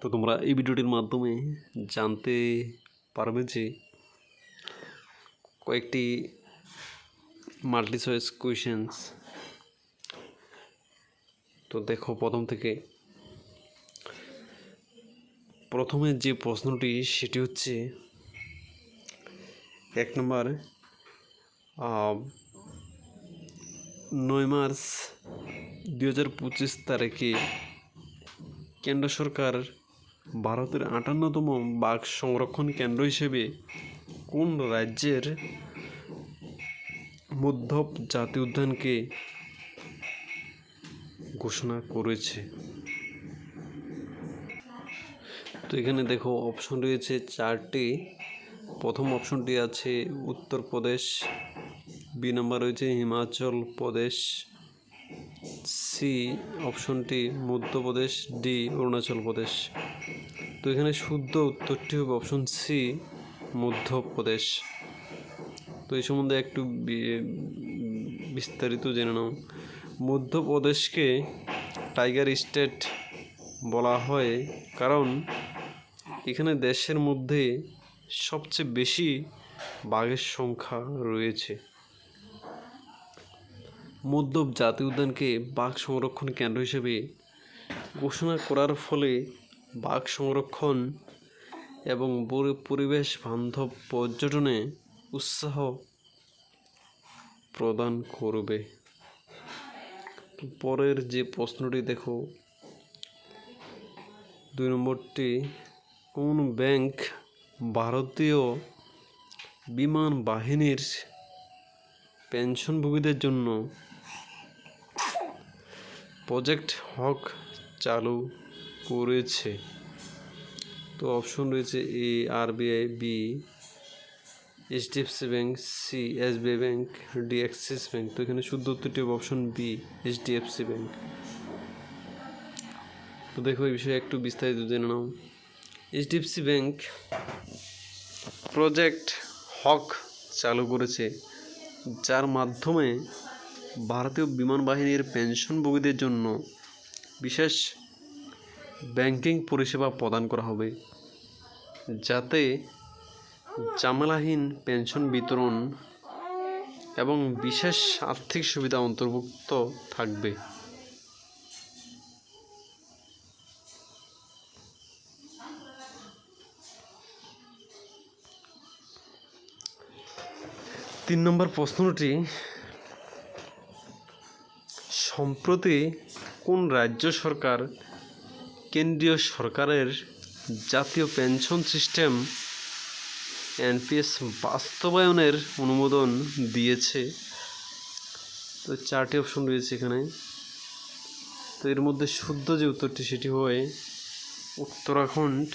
তো তোমরা এই ভিডিওটির মাধ্যমে জানতে পারবে যে কয়েকটি মাল্টি চয়েস কোয়েশনস তো দেখো, প্রথম থেকে। প্রথমে যে প্রশ্নটি, সেটি হচ্ছে, এক নম্বর নয় মার্চ দুই হাজার পঁচিশ তারিখে কেন্দ্র সরকার ভারতের আটান্নতম বাঘ সংরক্ষণ কেন্দ্র হিসেবে কোন রাজ্যের মধ্যপ জাতীয় উদ্যানকে ঘোষণা করেছে? তো এখানে দেখো অপশন রয়েছে চারটি। প্রথম অপশনটি আছে উত্তরপ্রদেশ, বি নাম্বার রয়েছে হিমাচল প্রদেশ। সি অপশনটি মধ্যপ্রদেশ ডি অরুণাচল প্রদেশ। তো এখানে শুদ্ধ উত্তরটি হবে অপশন সি মধ্যপ্রদেশ তো এই সম্বন্ধে একটু বিস্তারিত জেনে নাও। মধ্যপ্রদেশকে টাইগার স্টেট বলা হয় কারণ এখানে দেশের মধ্যে সবচেয়ে বেশি বাঘের সংখ্যা রয়েছে। মধ্যপ জাতীয় উদ্যানকে বাঘ সংরক্ষণ কেন্দ্র হিসেবে ঘোষণা করার ফলে বাঘ সংরক্ষণ এবং পরিবেশ বান্ধব পর্যটনে উৎসাহ প্রদান করবে। পরের যে প্রশ্নটি দেখো, দুই নম্বরটি, কোন ব্যাংক ভারতীয় বিমান বাহিনীর পেনশনভোগীদের জন্য প্রজেক্ট হক চালু করেছে। তো অপশন রয়েছে A RBI B HDFC bank, C SBI bank D, Axis bank. তো এখানে শুদ্ধ উত্তরটি অপশন বি, এইচডিএফসি ব্যাঙ্ক তো দেখো এই বিষয়ে একটু বিস্তারিত জেনে নাও। এইচডিএফসি ব্যাঙ্ক প্রজেক্ট হক চালু করেছে, যার মাধ্যমে ভারতীয় বিমান বাহিনীর পেনশনভোগীদের জন্য বিশেষ ব্যাংকিং পরিষেবা প্রদান করা হবে, যাতে জামেলাহীন পেনশন বিতরণ এবং বিশেষ আর্থিক সুবিধা অন্তর্ভুক্ত থাকবে। তিন নম্বর প্রশ্নটি সম্প্রতি কোন রাজ্য সরকার কেন্দ্রীয় সরকারের জাতীয় পেনশন সিস্টেম এনপিএস বাস্তবায়নের অনুমোদন দিয়েছে? তো চারটি অপশন রয়েছে এখানে। তো এর মধ্যে শুদ্ধ যে উত্তরটি, সেটি হয় উত্তরাখণ্ড।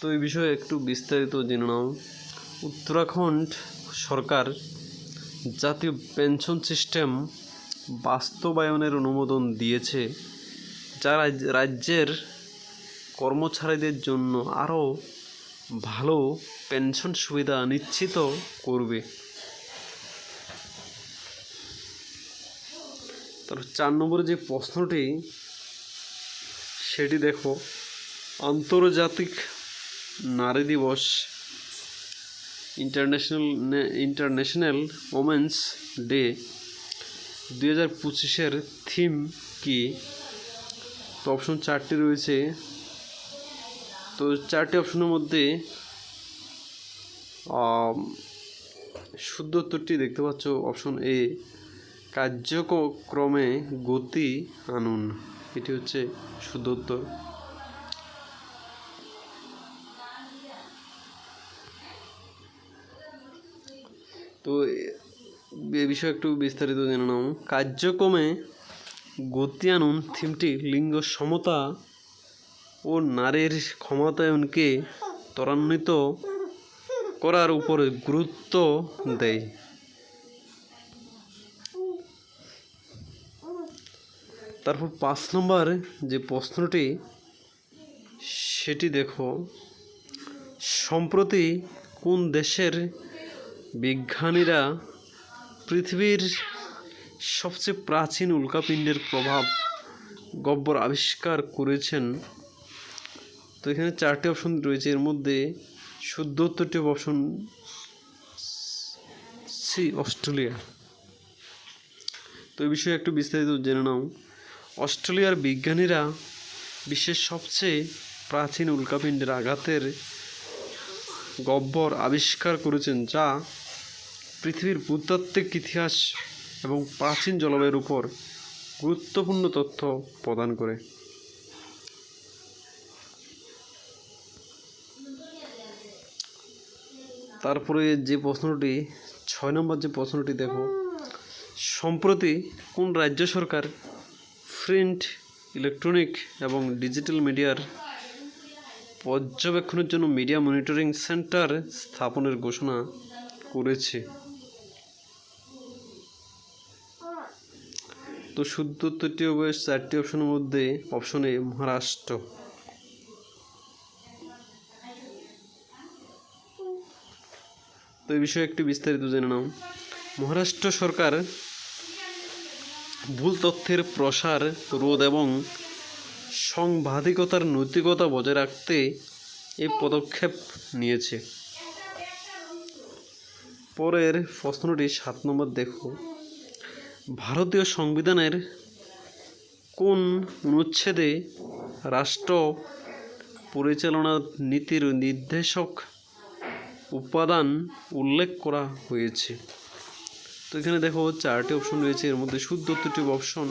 তো এই বিষয়ে একটু বিস্তারিত জেনে নাও। উত্তরাখণ্ড সরকার জাতীয় পেনশন সিস্টেম বাস্তবায়নের অনুমোদন দিয়েছে, যা রাজ- রাজ্যের কর্মচারীদের জন্য আরও ভালো পেনশন সুবিধা নিশ্চিত করবে। তারপর চার নম্বরে যে প্রশ্নটি, সেটি দেখো। আন্তর্জাতিক নারী দিবস ইন্টারন্যাশনাল ইন্টারন্যাশনাল ওমেন্স ডে দুই হাজার পঁচিশের থিম কি? তো অপশন চারটি রয়েছে। তো চারটি অপশনের মধ্যে শুদ্ধ উত্তরটি দেখতে পাচ্ছ অপশন এ কার্যক্রমে গতি আনুন। এটি হচ্ছে শুদ্ধ উত্তর। তো এ- বিষয়ে একটু বিস্তারিত জেনে নাও। কার্যক্রমে গতি আনুন থিমটি, লিঙ্গ সমতা ও নারীর ক্ষমতায়নকে ত্বরান্বিত করার উপরে গুরুত্ব দেয়। তারপর পাঁচ নম্বর যে প্রশ্নটি, সেটি দেখো। সম্প্রতি কোন দেশের বিজ্ঞানীরা পৃথিবীর সবচেয়ে প্রাচীন উল্কাপিণ্ডের প্রভাব গব্বর আবিষ্কার করেছেন। তো এখানে চারটি অপশন রয়েছে। এর মধ্যে শুদ্ধ উত্তরটি অপশন সি অস্ট্রেলিয়া। তো এই বিষয়ে একটু বিস্তারিত জেনে নাও। অস্ট্রেলিয়ার বিজ্ঞানীরা বিশ্বের সবচেয়ে প্রাচীন উল্কাপিণ্ডের আঘাতের গহ্বর আবিষ্কার করেছেন যা পৃথিবীর ভূতাত্ত্বিক ইতিহাস এবং প্রাচীন জলবায়ুর উপর গুরুত্বপূর্ণ তথ্য প্রদান করে। তারপরে যে প্রশ্নটি, ছয় নম্বর যে প্রশ্নটি দেখো, সম্প্রতি কোন রাজ্য সরকার প্রিন্ট, ইলেকট্রনিক এবং ডিজিটাল মিডিয়ার পর্যবেক্ষণের জন্য মিডিয়া মনিটরিং সেন্টার স্থাপনের ঘোষণা করেছে। তো শুদ্ধ তৃতীয় হবে চারটি অপশনের মধ্যে অপশন এ মহারাষ্ট্র। তো এই বিষয়ে একটু বিস্তারিত জেনে নাও। মহারাষ্ট্র সরকার ভুল তথ্যের প্রসার রোধ এবং সাংবাদিকতার নৈতিকতা বজায় রাখতে এই পদক্ষেপ নিয়েছে। পরের প্রশ্নটি সাত নম্বর দেখো। ভারতীয় সংবিধানের কোন অনুচ্ছেদে রাষ্ট্র পরিচালনা নীতির নির্দেশক উপাদান উল্লেখ করা হয়েছে? তো এখানে দেখো, চারটি অপশন রয়েছে। এর মধ্যে শুদ্ধ উত্তরটি অপশন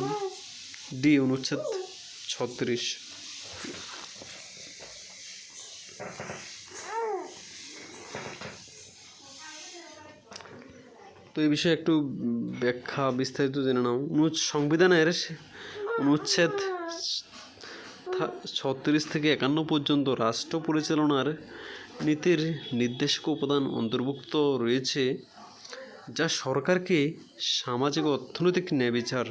ডি অনুচ্ছেদ। ছত্রিশ। তো এই বিষয়ে একটু ব্যাখ্যা বিস্তারিত জেনে নাও। অনু- সংবিধানের অনুচ্ছেদ ছত্রিশ থেকে একান্ন পর্যন্ত রাষ্ট্র পরিচালনার নীতির নির্দেশক উপাদান অন্তর্ভুক্ত রয়েছে, যা সরকারকে সামাজিক অর্থনৈতিক ন্যায় বিচার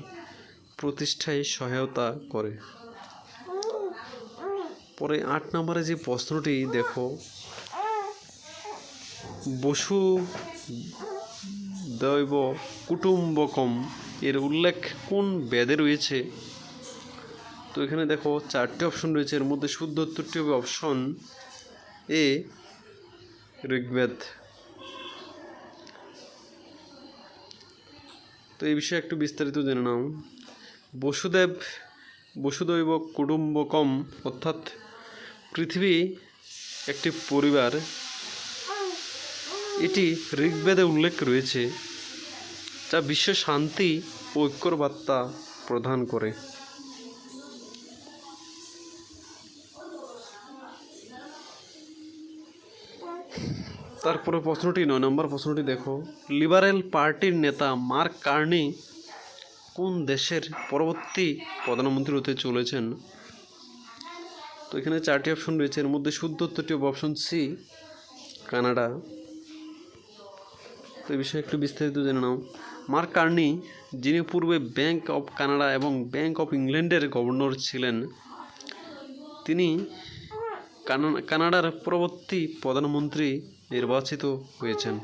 প্রতিষ্ঠায় সহায়তা করে। পরে আট নম্বরে যে প্রশ্নটি, দেখো, বসু দৈব কুটুম্বকম, এর উল্লেখ কোন বেদে রয়েছে? তো এখানে দেখো, চারটি অপশন রয়েছে, এর মধ্যে শুদ্ধ উত্তরটি হবে অপশন এ ঋগ্বেদ। তো এই বিষয়ে একটু বিস্তারিত জেনে নাও। বসুদেব, বসুদৈব কুটুম্বকম, অর্থাৎ পৃথিবী একটি পরিবার। এটি ঋগ্বেদে উল্লেখ রয়েছে, যা বিশ্ব শান্তি ও ঐক্যর বার্তা প্রদান করে। তারপরে প্রশ্নটি নয়, নম্বর প্রশ্নটি দেখো। লিবারেল পার্টির নেতা মার্ক কার্নি কোন দেশের পরবর্তী প্রধানমন্ত্রী হতে চলেছেন? তো এখানে চারটি অপশন রয়েছে। এর মধ্যে শুদ্ধ উত্তরটি হবে অপশন সি কানাডা। তো এই বিষয়ে একটু বিস্তারিত জেনে নাও। মার্ক কার্নি, যিনি পূর্বে ব্যাংক অফ কানাডা এবং ব্যাংক অফ ইংল্যান্ডের গভর্নর ছিলেন, তিনি কানা- কানাডার পরবর্তী প্রধানমন্ত্রী নির্বাচিত হয়েছেন।